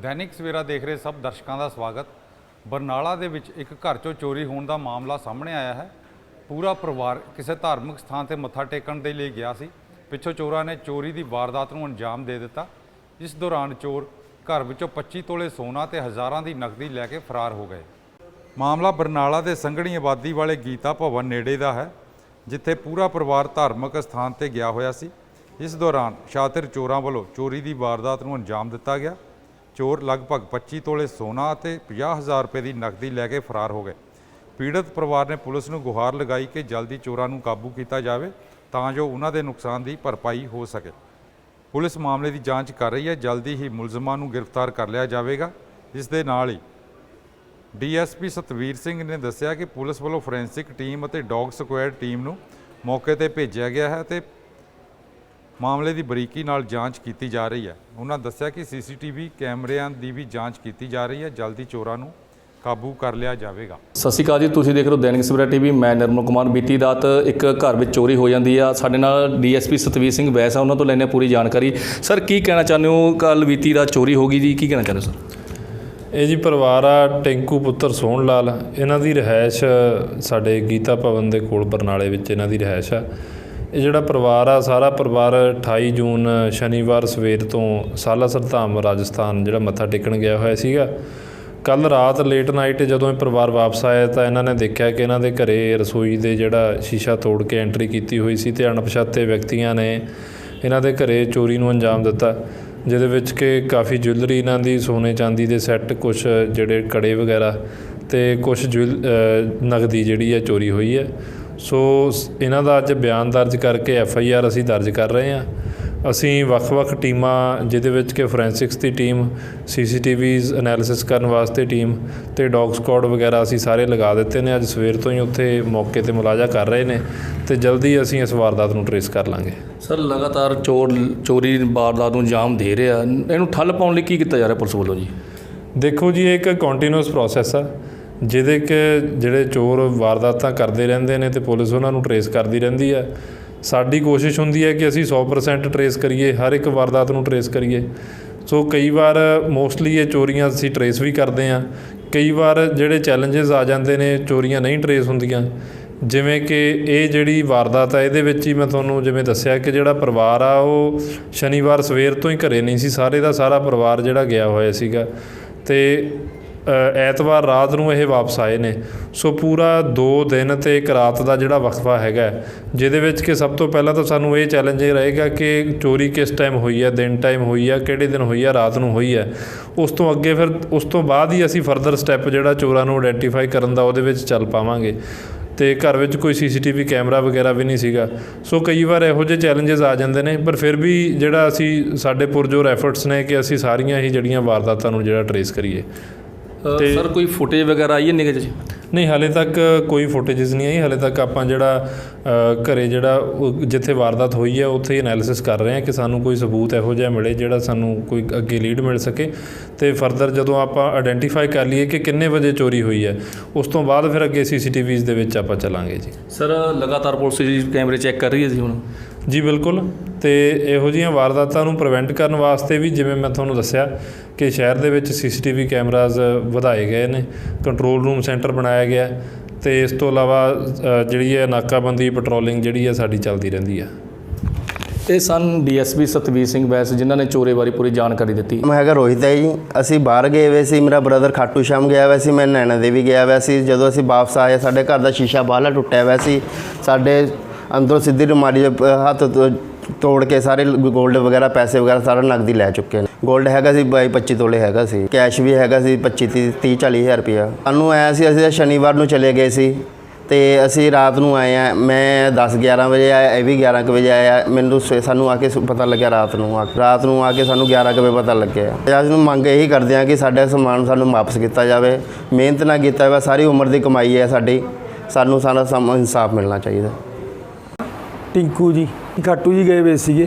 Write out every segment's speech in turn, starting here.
ਦੈਨਿਕ ਸਵੇਰਾ ਦੇਖ ਰਹੇ ਸਭ ਦਰਸ਼ਕਾਂ ਦਾ ਸਵਾਗਤ। ਬਰਨਾਲਾ ਦੇ ਵਿੱਚ ਇੱਕ ਘਰ 'ਚੋਂ ਚੋਰੀ ਹੋਣ ਦਾ ਮਾਮਲਾ ਸਾਹਮਣੇ ਆਇਆ ਹੈ। ਪੂਰਾ ਪਰਿਵਾਰ ਕਿਸੇ ਧਾਰਮਿਕ ਸਥਾਨ ਤੇ ਮੱਥਾ ਟੇਕਣ ਦੇ ਲਈ ਗਿਆ ਸੀ। ਪਿੱਛੋਂ ਚੋਰਾਂ ਨੇ ਚੋਰੀ ਦੀ ਵਾਰਦਾਤ ਨੂੰ ਅੰਜਾਮ ਦੇ ਦਿੱਤਾ। ਇਸ ਦੌਰਾਨ ਚੋਰ ਘਰ ਵਿੱਚੋਂ 25 ਤੋਲੇ ਸੋਨਾ ਤੇ ਹਜ਼ਾਰਾਂ ਦੀ ਨਕਦੀ ਲੈ ਕੇ ਫਰਾਰ ਹੋ ਗਏ। ਮਾਮਲਾ ਬਰਨਾਲਾ ਦੇ ਸੰਘਣੀ ਆਬਾਦੀ ਵਾਲੇ ਗੀਤਾ ਭਵਨ ਨੇੜੇ ਦਾ ਹੈ, ਜਿੱਥੇ ਪੂਰਾ ਪਰਿਵਾਰ ਧਾਰਮਿਕ ਸਥਾਨ ਤੇ ਗਿਆ ਹੋਇਆ ਸੀ। ਇਸ ਦੌਰਾਨ ਸ਼ਾਤਿਰ ਚੋਰਾਂ ਵੱਲੋਂ ਚੋਰੀ ਦੀ ਵਾਰਦਾਤ ਨੂੰ ਅੰਜਾਮ ਦਿੱਤਾ ਗਿਆ। ਚੋਰ ਲਗਭਗ 25 ਤੋਲੇ ਸੋਨਾ ਅਤੇ 50000 ਰੁਪਏ ਦੀ ਨਕਦੀ ਲੈ ਕੇ ਫਰਾਰ ਹੋ ਗਏ। ਪੀੜਤ ਪਰਿਵਾਰ ਨੇ ਪੁਲਿਸ ਨੂੰ ਗੁਹਾਰ ਲਗਾਈ ਕਿ ਜਲਦੀ ਚੋਰਾਂ ਨੂੰ ਕਾਬੂ ਕੀਤਾ ਜਾਵੇ ਤਾਂ ਜੋ ਉਹਨਾਂ ਦੇ ਨੁਕਸਾਨ ਦੀ ਭਰਪਾਈ ਹੋ ਸਕੇ। ਪੁਲਿਸ ਮਾਮਲੇ ਦੀ ਜਾਂਚ ਕਰ ਰਹੀ ਹੈ। ਜਲਦੀ ਹੀ ਮੁਲਜ਼ਮਾਂ ਨੂੰ ਗ੍ਰਿਫਤਾਰ ਕਰ ਲਿਆ ਜਾਵੇਗਾ। ਇਸ ਦੇ ਨਾਲ ਹੀ ਡੀਐਸਪੀ ਸਤਵੀਰ ਸਿੰਘ ਨੇ ਦੱਸਿਆ ਕਿ ਪੁਲਿਸ ਵੱਲੋਂ ਫੋਰੈਂਸਿਕ ਟੀਮ ਅਤੇ ਡੌਗ ਸਕੁਐਡ ਟੀਮ ਨੂੰ ਮੌਕੇ ਤੇ ਭੇਜਿਆ ਗਿਆ ਹੈ ਤੇ ਮਾਮਲੇ ਦੀ ਬਰੀਕੀ ਨਾਲ ਜਾਂਚ ਕੀਤੀ ਜਾ ਰਹੀ ਹੈ। ਉਹਨਾਂ ਦੱਸਿਆ ਕਿ ਸੀਸੀਟੀਵੀ ਕੈਮਰਿਆਂ ਦੀ ਵੀ ਜਾਂਚ ਕੀਤੀ ਜਾ ਰਹੀ ਹੈ। ਜਲਦੀ ਚੋਰਾਂ ਨੂੰ ਕਾਬੂ ਕਰ ਲਿਆ ਜਾਵੇਗਾ। ਸਤਿ ਸ਼੍ਰੀ ਅਕਾਲ ਜੀ। ਤੁਸੀਂ ਦੇਖ ਰਹੇ ਹੋ ਦੈਨਿਕ ਸਵੇਰਾ ਟੀਵੀ। ਮੈਂ ਨਿਰਮਲ ਕੁਮਾਰ। ਬੀਤੀ ਰਾਤ ਇੱਕ ਘਰ ਵਿੱਚ ਚੋਰੀ ਹੋ ਜਾਂਦੀ ਆ। ਸਾਡੇ ਨਾਲ ਡੀਐਸਪੀ ਸਤਵੀਰ ਸਿੰਘ ਬੈਸ ਆ। ਉਹਨਾਂ ਤੋਂ ਲੈਣੇ ਪੂਰੀ ਜਾਣਕਾਰੀ। ਸਰ ਕੀ ਕਹਿਣਾ ਚਾਹੁੰਦੇ ਹੋ? ਕੱਲ ਬੀਤੀ ਰਾਤ ਚੋਰੀ ਹੋ ਗਈ ਜੀ। ਕੀ ਕਹਿਣਾ ਚਾਹੁੰਦੇ ਹੋ ਸਰ? ਇਹ ਜੀ ਪਰਿਵਾਰ ਆ। ਟੈਂਕੂ ਪੁੱਤਰ ਸੋਹਣ ਲਾਲ ਇਹਨਾਂ ਦੀ ਰਿਹਾਇਸ਼ ਸਾਡੇ ਗੀਤਾ ਭਵਨ ਦੇ ਕੋਲ ਬਰਨਾਲੇ ਵਿੱਚ ਇਹਨਾਂ ਦੀ ਰਿਹਾਇਸ਼ ਆ। ਇਹ ਜਿਹੜਾ ਪਰਿਵਾਰ ਆ ਸਾਰਾ ਪਰਿਵਾਰ 28 ਜੂਨ ਸ਼ਨੀਵਾਰ ਸਵੇਰ ਤੋਂ ਸਾਲਾਸਰ ਧਾਮ ਰਾਜਸਥਾਨ ਜਿਹੜਾ ਮੱਥਾ ਟੇਕਣ ਗਿਆ ਹੋਇਆ ਸੀਗਾ। ਕੱਲ ਰਾਤ ਲੇਟ ਨਾਈਟ ਜਦੋਂ ਇਹ ਪਰਿਵਾਰ ਵਾਪਸ ਆਇਆ ਤਾਂ ਇਹਨਾਂ ਨੇ ਦੇਖਿਆ ਕਿ ਇਹਨਾਂ ਦੇ ਘਰੇ ਰਸੋਈ ਦੇ ਜਿਹੜਾ ਸ਼ੀਸ਼ਾ ਤੋੜ ਕੇ ਐਂਟਰੀ ਕੀਤੀ ਹੋਈ ਸੀ ਤੇ ਅਣਪਛਾਤੇ ਵਿਅਕਤੀਆਂ ਨੇ ਇਹਨਾਂ ਦੇ ਘਰੇ ਚੋਰੀ ਨੂੰ ਅੰਜਾਮ ਦਿੱਤਾ ਜਿਹਦੇ ਵਿੱਚ ਕਿ ਕਾਫੀ ਜੁਐਲਰੀ ਇਹਨਾਂ ਦੀ ਸੋਨੇ ਚਾਂਦੀ ਦੇ ਸੈੱਟ ਕੁਝ ਜਿਹੜੇ ਕੜੇ ਵਗੈਰਾ ਤੇ ਕੁਝ ਜੁਐਲ ਅ, ਨਗਦੀ ਜਿਹੜੀ ਹੈ ਚੋਰੀ ਹੋਈ ਹੈ। ਸੋ ਇਹਨਾਂ ਦਾ ਅੱਜ ਬਿਆਨ ਦਰਜ ਕਰਕੇ ਐਫ ਆਈ ਆਰ ਅਸੀਂ ਦਰਜ ਕਰ ਰਹੇ ਹਾਂ। ਅਸੀਂ ਵੱਖ-ਵੱਖ ਟੀਮਾਂ ਜਿਹਦੇ ਵਿੱਚ ਕਿ ਫੋਰੈਂਸਿਕਸ ਦੀ ਟੀਮ ਸੀਸੀਟੀਵੀਜ਼ ਐਨਾਲਿਸਿਸ ਕਰਨ ਵਾਸਤੇ ਟੀਮ ਤੇ ਡੌਗ ਸਕੁਆਡ ਵਗੈਰਾ ਅਸੀਂ ਸਾਰੇ ਲਗਾ ਦਿੱਤੇ ਨੇ। ਅੱਜ ਸਵੇਰ ਤੋਂ ਹੀ ਉੱਥੇ ਮੌਕੇ ਤੇ ਮੁਲਾਜ਼ਾ ਕਰ ਰਹੇ ਨੇ ਤੇ ਜਲਦੀ ਅਸੀਂ ਇਸ ਵਾਰਦਾਤ ਨੂੰ ਟਰੇਸ ਕਰ ਲਾਂਗੇ। ਸਰ ਲਗਾਤਾਰ ਚੋਰ ਚੋਰੀ ਵਾਰਦਾਤ ਨੂੰ ਅੰਜਾਮ ਦੇ ਰਿਹਾ। ਇਹਨੂੰ ਠੱਲ ਪਾਉਣ ਲਈ ਕੀ ਕੀਤਾ ਜਾ ਰਿਹਾ ਪੁਲਿਸ ਵੱਲੋਂ ਜੀ? ਦੇਖੋ ਜੀ ਇਹ ਇੱਕ ਕੰਟੀਨਿਊਸ ਪ੍ਰੋਸੈਸ ਆ। ਜਿਹਦੇ ਕਿ ਜਿਹੜੇ ਚੋਰ ਵਾਰਦਾਤਾਂ ਕਰਦੇ ਰਹਿੰਦੇ ਨੇ ਤੇ ਪੁਲਿਸ ਉਹਨਾਂ ਨੂੰ ਟਰੇਸ ਕਰਦੀ ਰਹਿੰਦੀ ਆ ਸਾਡੀ ਕੋਸ਼ਿਸ਼ ਹੁੰਦੀ ਹੈ ਕਿ ਅਸੀਂ 100% ਟਰੇਸ ਕਰੀਏ, ਹਰ ਇੱਕ ਵਾਰਦਾਤ ਨੂੰ ਟਰੇਸ ਕਰੀਏ। ਸੋ ਕਈ ਵਾਰ ਮੋਸਟਲੀ ਇਹ ਚੋਰੀਆਂ ਅਸੀਂ ਟਰੇਸ ਵੀ ਕਰਦੇ ਆ ਕਈ ਵਾਰ ਜਿਹੜੇ ਚੈਲੰਜਸ ਆ ਜਾਂਦੇ ਨੇ, ਚੋਰੀਆਂ ਨਹੀਂ ਟਰੇਸ ਹੁੰਦੀਆਂ। ਜਿਵੇਂ ਕਿ ਇਹ ਜਿਹੜੀ ਵਾਰਦਾਤ ਆ ਇਹਦੇ ਵਿੱਚ ਹੀ ਮੈਂ ਤੁਹਾਨੂੰ ਜਿਵੇਂ ਦੱਸਿਆ ਕਿ ਜਿਹੜਾ ਪਰਿਵਾਰ ਆ, ਉਹ ਸ਼ਨੀਵਾਰ ਸਵੇਰ ਤੋਂ ਹੀ ਘਰੇ ਨਹੀਂ ਸੀ। ਸਾਰੇ ਦਾ ਸਾਰਾ ਪਰਿਵਾਰ ਜਿਹੜਾ ਗਿਆ ਹੋਇਆ ਸੀਗਾ। ਤੇ ਐਤਵਾਰ ਰਾਤ ਨੂੰ ਇਹ ਵਾਪਸ ਆਏ ਨੇ। ਸੋ ਪੂਰਾ 2 ਦਿਨ ਤੇ ਇੱਕ ਰਾਤ ਦਾ ਜਿਹੜਾ ਵਕਫਾ ਹੈਗਾ ਜਿਹਦੇ ਵਿੱਚ ਕਿ ਸਭ ਤੋਂ ਪਹਿਲਾਂ ਤਾਂ ਸਾਨੂੰ ਇਹ ਚੈਲੰਜ ਇਹ ਰਹੇਗਾ ਕਿ ਚੋਰੀ ਕਿਸ ਟਾਈਮ ਹੋਈ ਹੈ, ਦਿਨ ਟਾਈਮ ਹੋਈ ਹੈ, ਕਿਹੜੇ ਦਿਨ ਹੋਈ ਹੈ, ਰਾਤ ਨੂੰ ਹੋਈ ਹੈ। ਉਸ ਤੋਂ ਅੱਗੇ ਫਿਰ, ਉਸ ਤੋਂ ਬਾਅਦ ਹੀ ਅਸੀਂ ਫਰਦਰ ਸਟੈਪ ਜਿਹੜਾ ਚੋਰਾਂ ਨੂੰ ਆਇਡੈਂਟੀਫਾਈ ਕਰਨ ਦਾ ਉਹਦੇ ਵਿੱਚ ਚੱਲ ਪਾਵਾਂਗੇ। ਤੇ ਘਰ ਵਿੱਚ ਕੋਈ ਸੀਸੀਟੀਵੀ ਕੈਮਰਾ ਵਗੈਰਾ ਵੀ ਨਹੀਂ ਸੀਗਾ। ਸੋ ਕਈ ਵਾਰ ਇਹੋ ਜਿਹੇ ਚੈਲੰਜਸ ਆ ਜਾਂਦੇ ਨੇ, ਪਰ ਫਿਰ ਵੀ ਜਿਹੜਾ ਅਸੀਂ, ਸਾਡੇ ਪੁਰਜੋਰ ਐਫਰਟਸ ਨੇ ਕਿ ਅਸੀਂ ਸਾਰੀਆਂ ਹੀ ਜਿਹੜੀਆਂ ਵਾਰਦਾਤਾਂ ਨੂੰ ਜਿਹੜਾ ਟਰੇਸ ਕਰੀਏ। ਤੇ- ਸਰ ਕੋਈ ਫੁਟੇਜ ਵਗੈਰਾ ਆਈ ਹੈ ਨਿਗਾਹ 'ਚ ਜੀ ਨਹੀਂ ਹਾਲੇ ਤੱਕ ਕੋਈ ਫੁਟੇजेस ਨਹੀਂ ਆਈ। ਹਾਲੇ ਤੱਕ ਆਪਾਂ ਜਿਹੜਾ ਘਰੇ ਜਿਹੜਾ ਜਿੱਥੇ ਵਾਰਦਾਤ ਹੋਈ ਹੈ ਉੱਥੇ ਐਨਾਲਿਸਿਸ ਕਰ ਰਹੇ ਹਾਂ ਕਿ ਸਾਨੂੰ ਕੋਈ ਸਬੂਤ ਇਹੋ ਜਿਹਾ ਮਿਲੇ ਜਿਹੜਾ ਸਾਨੂੰ ਕੋਈ ਅੱਗੇ ਲੀਡ ਮਿਲ ਸਕੇ। ਤੇ ਫਰਦਰ ਜਦੋਂ ਆਪਾਂ ਆਇਡੈਂਟੀਫਾਈ ਕਰ ਲਈਏ ਕਿ ਕਿੰਨੇ ਵਜੇ ਚੋਰੀ ਹੋਈ ਹੈ ਉਸ ਤੋਂ ਬਾਅਦ ਫਿਰ ਅੱਗੇ ਸੀਸੀਟੀਵੀਜ਼ ਦੇ ਵਿੱਚ ਆਪਾਂ ਚੱਲਾਂਗੇ ਜੀ। ਸਰ ਲਗਾਤਾਰ ਪੁਲਿਸ ਜੀ ਕੈਮਰੇ ਚੈੱਕ ਕਰ ਰਹੀ ਹੈ ਜੀ ਹੁਣ? ਜੀ ਬਿਲਕੁਲ। ਤੇ ਇਹੋ ਜਿਹੀਆਂ ਵਾਰਦਾਤਾਂ ਨੂੰ ਪ੍ਰੀਵੈਂਟ ਕਰਨ ਵਾਸਤੇ ਵੀ ਜਿਵੇਂ ਮੈਂ ਤੁਹਾਨੂੰ ਦੱਸਿਆ ਕਿ ਸ਼ਹਿਰ ਦੇ ਵਿੱਚ ਸੀਸੀਟੀਵੀ ਕੈਮਰਾਜ਼ ਵਧਾਏ ਗਏ ਨੇ ਕੰਟਰੋਲ ਰੂਮ ਸੈਂਟਰ ਬਣਾਇਆ ਗਿਆ ਤੇ ਇਸ ਤੋਂ ਇਲਾਵਾ ਜਿਹੜੀ ਹੈ ਨਾਕਾਬੰਦੀ ਪੈਟਰੋਲਿੰਗ ਜਿਹੜੀ ਹੈ ਸਾਡੀ ਚੱਲਦੀ ਰਹਿੰਦੀ ਹੈ। ਇਹ ਸਨ ਡੀਐਸਪੀ ਸਤਵੀਰ ਸਿੰਘ ਬੈਸ ਜਿਨ੍ਹਾਂ ਨੇ ਚੋਰੇ ਬਾਰੇ ਪੂਰੀ ਜਾਣਕਾਰੀ ਦਿੱਤੀ। ਮੈਂ ਹੈਗਾ ਰੋਹਿਤ ਹੈ ਜੀ। ਅਸੀਂ ਬਾਹਰ ਗਏ ਹੋਏ ਸੀ ਮੇਰਾ ਬ੍ਰਦਰ ਖਾਟੂ ਸ਼ਾਮ ਗਿਆ ਹੋਇਆ ਸੀ ਮੈਂ ਨੈਣਾ ਦੇਵੀ ਗਿਆ ਹੋਇਆ ਸੀ। ਜਦੋਂ ਅਸੀਂ ਵਾਪਸ ਆਏ ਸਾਡੇ ਘਰ ਦਾ ਸ਼ੀਸ਼ਾ ਬਾਹਲਾ ਟੁੱਟਿਆ ਹੋਇਆ ਸੀ। ਸਾਡੇ ਅੰਦਰੋਂ ਸਿੱਧੀ ਪ- ਹੱਥ ਤੋੜ ਕੇ ਸਾਰੇ 골ਡ ਵਗੈਰਾ ਪੈਸੇ ਵਗੈਰਾ ਸਾਰਾ ਨਗਦੀ ਲੈ ਚੁੱਕੇ ਨੇ। 골ਡ ਹੈਗਾ ਸੀ ਬਾਈ 25 ਤੋਲੇ ਹੈਗਾ ਸੀ। ਕੈਸ਼ ਵੀ ਹੈਗਾ ਸੀ 25 30 30 40 ਹਜ਼ਾਰ ਰੁਪਇਆ। ਸਾਨੂੰ ਆਇਆ ਸੀ, ਅਸੀਂ ਸ਼ਨੀਵਾਰ ਨੂੰ ਚਲੇ ਗਏ ਸੀ ਤੇ ਅਸੀਂ ਰਾਤ ਨੂੰ ਆਏ ਆ ਮੈਂ 10 11 ਵਜੇ ਆਇਆ, ਇਹ ਵੀ 11 ਕੁ ਵਜੇ ਆਇਆ। ਮੈਨੂੰ ਸਵੇ- ਸਾਨੂੰ ਆ ਕੇ ਸ- ਪਤਾ ਲੱਗਿਆ ਰਾਤ ਨੂੰ ਆ ਰਾਤ ਨੂੰ ਆ ਕੇ ਸਾਨੂੰ 11 ਕੁ ਵਜੇ ਪਤਾ ਲੱਗਿਆ। ਤੇ ਅਸੀਂ ਨੂੰ ਮੰਗ ਇਹੀ ਕਰਦੇ ਆ ਕਿ ਸਾਡਾ ਸਮਾਨ ਸਾਨੂੰ ਵਾਪਸ ਕੀਤਾ ਜਾਵੇ। ਮਿਹਨਤ ਨਾਲ ਕੀਤਾ ਹੋਇਆ ਸਾਰੀ ਉਮਰ ਦੀ ਕਮਾਈ ਹੈ ਸਾਡੀ। ਸਾਨੂੰ ਸਾਰਾ ਸਮ ਇਨਸਾਫ ਮਿਲਣਾ ਚਾਹੀਦਾ। ਟਿੰਕੂ ਜੀ, ਘਾਟੂ ਜੀ ਗਏ ਵੇ ਸੀਗੇ।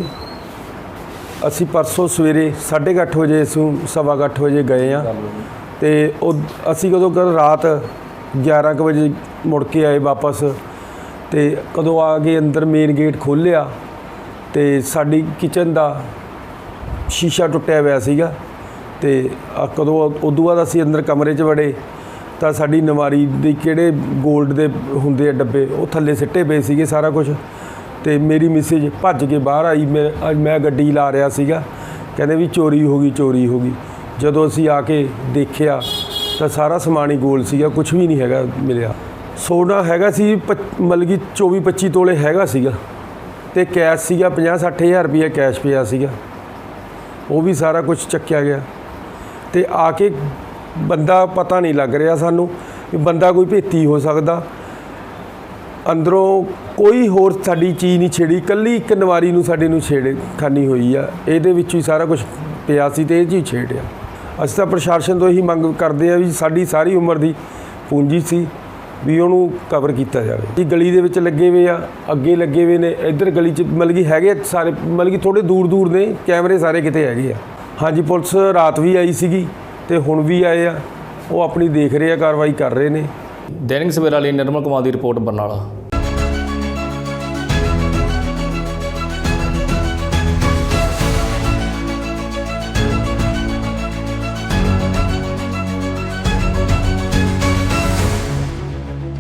ਅਸੀਂ ਪਰਸੋਂ ਸਵੇਰੇ 8:30 ਵਜੇ ਸੂ ਸਵਾ ਕੁ ਅੱਠ ਵਜੇ ਗਏ ਆ ਤੇ ਉਹ ਅਸੀਂ ਕਦੋਂ ਕਰ ਰਾਤ 11 ਕੁ ਵਜੇ ਮੁੜ ਕੇ ਆਏ ਵਾਪਸ। ਤੇ ਕਦੋਂ ਆ ਕੇ ਅੰਦਰ ਮੇਨ ਗੇਟ ਖੋਲਿਆ ਤੇ ਸਾਡੀ ਕਿਚਨ ਦਾ ਸ਼ੀਸ਼ਾ ਟੁੱਟਿਆ ਹੋਇਆ ਸੀਗਾ। ਤੇ ਆ ਕਦੋਂ ਉਦੋਂ ਬਾਅਦ ਅਸੀਂ ਅੰਦਰ ਕਮਰੇ 'ਚ ਵੜੇ ਤਾਂ ਸਾਡੀ ਨਵਾਰੀ ਦੇ ਕਿਹੜੇ 골ਡ ਦੇ ਹੁੰਦੇ ਆ ਡੱਬੇ, ਉਹ ਥੱਲੇ ਸਿੱਟੇ ਪਏ ਸੀਗੇ ਸਾਰਾ ਕੁਝ ਤੇ ਮੇਰੀ ਮਿਸੇਜ ਭੱਜ ਕੇ ਬਾਹਰ ਆਈ, ਮੈਂ ਮੈਂ ਗੱਡੀ ਲਾ ਰਿਹਾ ਸੀਗਾ। ਕਹਿੰਦੇ ਵੀ ਚੋਰੀ ਹੋ ਗਈ, ਚੋਰੀ ਹੋ ਗਈ। ਜਦੋਂ ਅਸੀਂ ਆ ਕੇ ਦੇਖਿਆ, ਤਾਂ ਸਾਰਾ ਸਮਾਨ ਹੀ ਗੋਲ ਸੀਗਾ ਕੁਝ ਵੀ ਨਹੀਂ ਹੈਗਾ ਮਿਲਿਆ। ਸੋਨਾ ਹੈਗਾ ਸੀ, ਪੱਚ- ਮਤਲਬ ਕਿ 24 25 ਤੋਲੇ ਹੈਗਾ ਸੀਗਾ। ਤੇ ਕੈਸ਼ ਸੀਗਾ 50 60000 ਰੁਪਏ ਕੈਸ਼ ਪਿਆ ਸੀਗਾ। ਉਹ ਵੀ ਸਾਰਾ ਕੁਝ ਚੱਕਿਆ ਗਿਆ। ਤੇ ਆ ਕੇ ਬੰਦਾ ਪਤਾ ਨਹੀਂ ਲੱਗ ਰਿਹਾ ਸਾਨੂੰ ਵੀ ਬੰਦਾ ਕੋਈ ਭੇਤੀ ਹੋ ਸਕਦਾ। ਅੰਦਰੋਂ ਕੋਈ ਹੋਰ ਸਾਡੀ ਚੀਜ਼ ਨਹੀਂ ਛੇੜੀ, ਇਕੱਲੀ ਇੱਕ ਨਵਾਰੀ ਨੂੰ ਸਾਡੇ ਨੂੰ ਛੇੜੇ, ਖਾਨੀ ਹੋਈ ਆ। ਇਹਦੇ ਵਿੱਚ ਹੀ ਸਾਰਾ ਕੁਝ ਪਿਆ ਸੀ ਤੇ ਇਹ 'ਚ ਛੇੜਿਆ। ਅਸੀਂ ਤਾਂ ਪ੍ਰਸ਼ਾਸਨ ਤੋਂ ਇਹੀ ਮੰਗ ਕਰਦੇ ਆ ਵੀ ਸਾਡੀ ਸਾਰੀ ਉਮਰ ਦੀ ਪੂੰਜੀ ਸੀ ਵੀ ਉਹਨੂੰ ਕਵਰ ਕੀਤਾ ਜਾਵੇ। ਇਹ ਗਲੀ ਦੇ ਵਿੱਚ ਲੱਗੇ ਹੋਏ ਆ, ਅੱਗੇ ਲੱਗੇ ਹੋਏ ਨੇ, ਇੱਧਰ ਗਲੀ 'ਚ ਮਤਲਬ ਕਿ ਹੈਗੇ ਸਾਰੇ, ਮਤਲਬ ਕਿ ਥੋੜੇ ਦੂਰ ਦੂਰ ਨੇ, ਕੈਮਰੇ ਸਾਰੇ ਕਿਤੇ ਹੈਗੇ ਆ। ਹਾਂਜੀ, ਪੁਲਿਸ ਰਾਤ ਵੀ ਆਈ ਸੀਗੀ ਤੇ ਹੁਣ ਵੀ ਆਏ ਆ। ਉਹ ਆਪਣੀ ਦੇਖ ਰਹੇ ਆ, ਕਾਰਵਾਈ ਕਰ ਰਹੇ ਨੇ। ਦੈਨਿਕ ਸਵੇਰਾ ਲਈ ਨਿਰਮਲ ਕੁਮਾਰ ਦੀ ਰਿਪੋਰਟ ਬਰਨਾਲਾ।